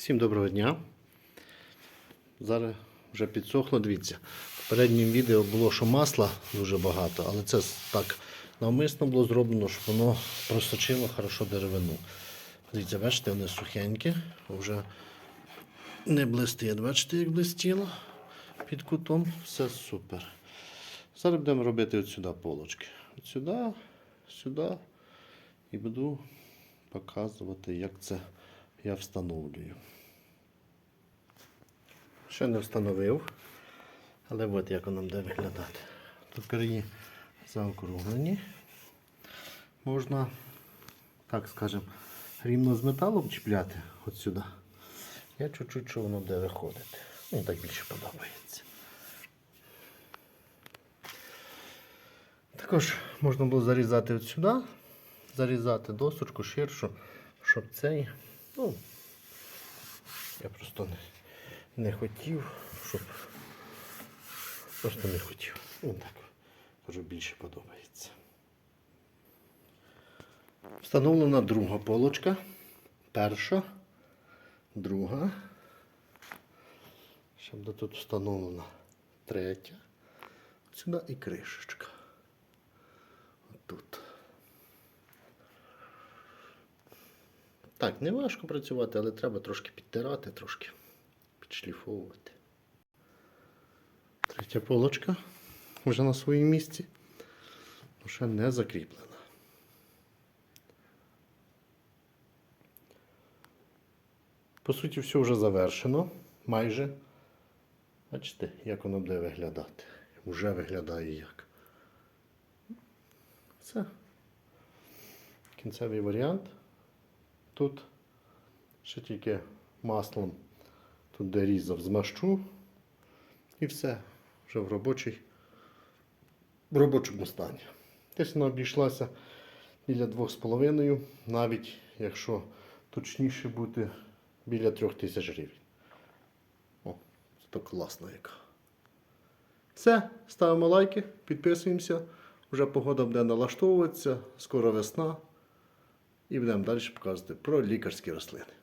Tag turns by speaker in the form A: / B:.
A: Всім доброго дня. Зараз вже підсохло, дивіться. В попередньому відео було, що масла дуже багато, але це так навмисно було зроблено, щоб воно просочило хорошо деревину. Дивіться, бачите, вони сухенькі, вже не блистить. Бачите, як блистіло під кутом. Все супер. Зараз будемо робити от сюди полочки. От сюди, сюди. І буду показувати, як це я встановлюю. Ще не встановив, але от як воно буде виглядати. Тут краї заокруглені. Можна, так скажемо, рівно з металом чіпляти от сюди. Я чуть-чуть, що воно буде виходити. Мені так більше подобається. Також можна було зарізати от сюди, зарізати досочку ширшу, щоб цей. Ну, я просто не, не хотів, щоб. Просто не хотів. Ну так, кажу, більше подобається. Встановлена друга полочка. Перша, друга. Ще буде тут встановлена третя. Сюди і кришечка. Так, не важко працювати, але треба трошки підтирати, трошки підшліфовувати. Третя полочка вже на своєму місці. але Ще не закріплена. По суті, все вже завершено. Майже. Бачите, як воно буде виглядати. Уже виглядає як. Все. Кінцевий варіант. Тут ще тільки маслом тут де змащу. І все. Вже в робочий, в робочому стані. Десь вона обійшлася біля 2,5, навіть якщо точніше бути біля 3000 гривень. О, це так класно яка. Все, ставимо лайки, підписуємося. Вже погода буде налаштовуватися, скоро весна. І будемо далі показувати про лікарські рослини.